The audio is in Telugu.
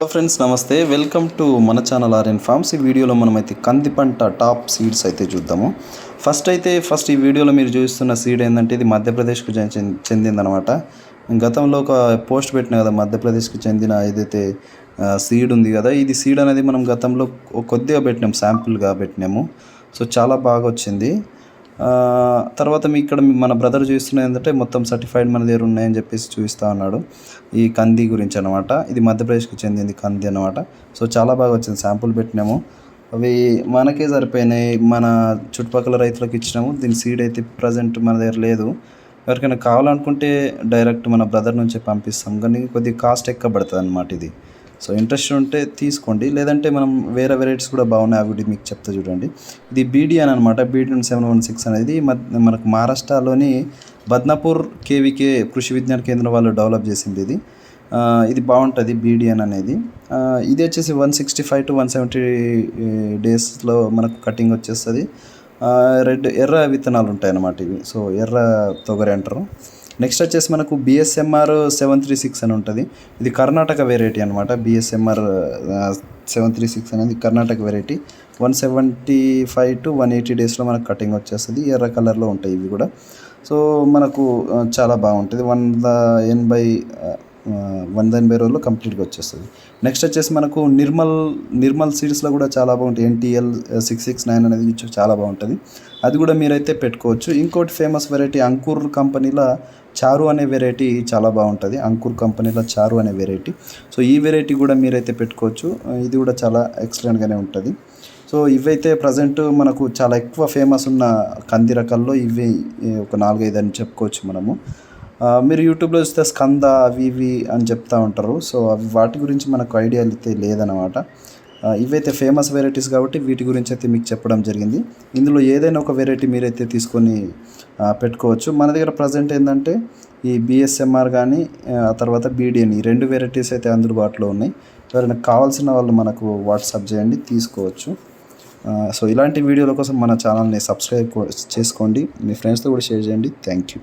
హలో ఫ్రెండ్స్ నమస్తే. వెల్కమ్ టు మన ఛానల్ ఆర్ఎన్ ఫార్మ్స్ ఈ వీడియోలో మనమైతే కంది పంట టాప్ సీడ్స్ అయితే చూద్దాము. ఫస్ట్ అయితే ఫస్ట్ ఈ వీడియోలో మీరు చూస్తున్న సీడ్ ఏంటంటే ఇది మధ్యప్రదేశ్కు చెందిందనమాట గతంలో ఒక పోస్ట్ పెట్టిన కదా మధ్యప్రదేశ్కి చెందిన ఏదైతే సీడ్ ఉంది కదా ఇది సీడ్ అనేది మనం గతంలో కొద్దిగా పెట్టినాం శాంపుల్గా పెట్టినాము. సో చాలా బాగా వచ్చింది. తర్వాత మీ ఇక్కడ మన బ్రదర్ చూస్తున్నది ఏంటంటే మొత్తం సర్టిఫైడ్ మన దగ్గర ఉన్నాయని చెప్పేసి చూపిస్తా ఉన్నాడు. ఈ కంది గురించి అనమాట ఇది మధ్యప్రదేశ్కి చెందింది కంది అనమాట సో చాలా బాగా వచ్చింది. శాంపుల్ పెట్టినాము. అవి మనకే సరిపోయినాయి. మన చుట్టుపక్కల రైతులకు ఇచ్చినాము. దీని సీడ్ అయితే ప్రజెంట్ మన దగ్గర లేదు. ఎవరికైనా కావాలనుకుంటే డైరెక్ట్ మన బ్రదర్ నుంచి పంపిస్తాం. కానీ కొద్దిగా కాస్ట్ ఎక్కువ పడుతుంది అనమాట ఇది. సో ఇంట్రెస్ట్ ఉంటే తీసుకోండి. లేదంటే మనం వేరే వెరైటీస్ కూడా బాగున్నాయి అవి మీకు చెప్తా చూడండి. ఇది బీడియన్ అనమాట బీడియన్ సెవెన్ వన్ సిక్స్ అనేది మనకు మహారాష్ట్రలోని బద్నాపూర్ కేవీకే కృషి విజ్ఞాన కేంద్రం వాళ్ళు డెవలప్ చేసింది ఇది. ఇది బాగుంటుంది బీడిఎన్ అనేది. ఇది వచ్చేసి one sixty five to one seventy డేస్లో మనకు కటింగ్ వచ్చేస్తుంది. రెడ్ ఎర్ర విత్తనాలు ఉంటాయి అన్నమాట ఇవి. సో ఎర్ర తొగరి అంటారు. నెక్స్ట్ వచ్చేసి మనకు బిఎస్ఎంఆర్ సెవెన్ త్రీ సిక్స్ అని ఉంటుంది. ఇది కర్ణాటక వెరైటీ అనమాట బిఎస్ఎంఆర్ సెవెన్ త్రీ సిక్స్ అనేది Karnataka variety. One seventy five to one eighty డేస్లో మనకు కటింగ్ వచ్చేస్తుంది. ఎర్ర కలర్లో ఉంటాయి ఇవి కూడా. సో మనకు చాలా బాగుంటుంది. వంద ఎనభై వంద ఎనభై రోజుల్లో కంప్లీట్గా వచ్చేస్తుంది. నెక్స్ట్ వచ్చేసి మనకు నిర్మల్ నిర్మల్ సీడ్స్లో కూడా చాలా బాగుంటుంది ఎన్టీఎల్ సిక్స్ సిక్స్ నైన్ అనేది చాలా బాగుంటుంది. అది కూడా మీరైతే పెట్టుకోవచ్చు. ఇంకోటి ఫేమస్ వెరైటీ అంకుర్ కంపెనీలో చారు అనే వెరైటీ చాలా బాగుంటుంది. అంకుర్ కంపెనీలో చారు అనే వెరైటీ. సో ఈ వెరైటీ కూడా మీరైతే పెట్టుకోవచ్చు. ఇది కూడా చాలా ఎక్సలెంట్గానే ఉంటుంది. సో ఇవైతే ప్రజెంట్ మనకు చాలా ఎక్కువ ఫేమస్ ఉన్న కంది రకాల్లో ఇవి ఒక నాలుగైదు అని చెప్పుకోవచ్చు మనము. మీరు యూట్యూబ్లో చూస్తే స్కంద అవి ఇవి అని చెప్తా ఉంటారు. సో అవి వాటి గురించి మనకు ఐడియా అయితే లేదనమాట ఇవైతే ఫేమస్ వెరైటీస్ కాబట్టి వీటి గురించి అయితే మీకు చెప్పడం జరిగింది. ఇందులో ఏదైనా ఒక వెరైటీ మీరైతే తీసుకొని పెట్టుకోవచ్చు. మన దగ్గర ప్రజెంట్ ఏంటంటే ఈ బిఎస్ఎంఆర్ కానీ ఆ తర్వాత బీడిఎన్ ఈ రెండు వెరైటీస్ అయితే అందుబాటులో ఉన్నాయి. ఎవరైనా కావాల్సిన వాళ్ళు మనకు వాట్సాప్ చేయండి తీసుకోవచ్చు. సో ఇలాంటి వీడియోల కోసం మన ఛానల్ని సబ్స్క్రైబ్ చేసుకోండి. మీ ఫ్రెండ్స్తో కూడా షేర్ చేయండి. Thank you.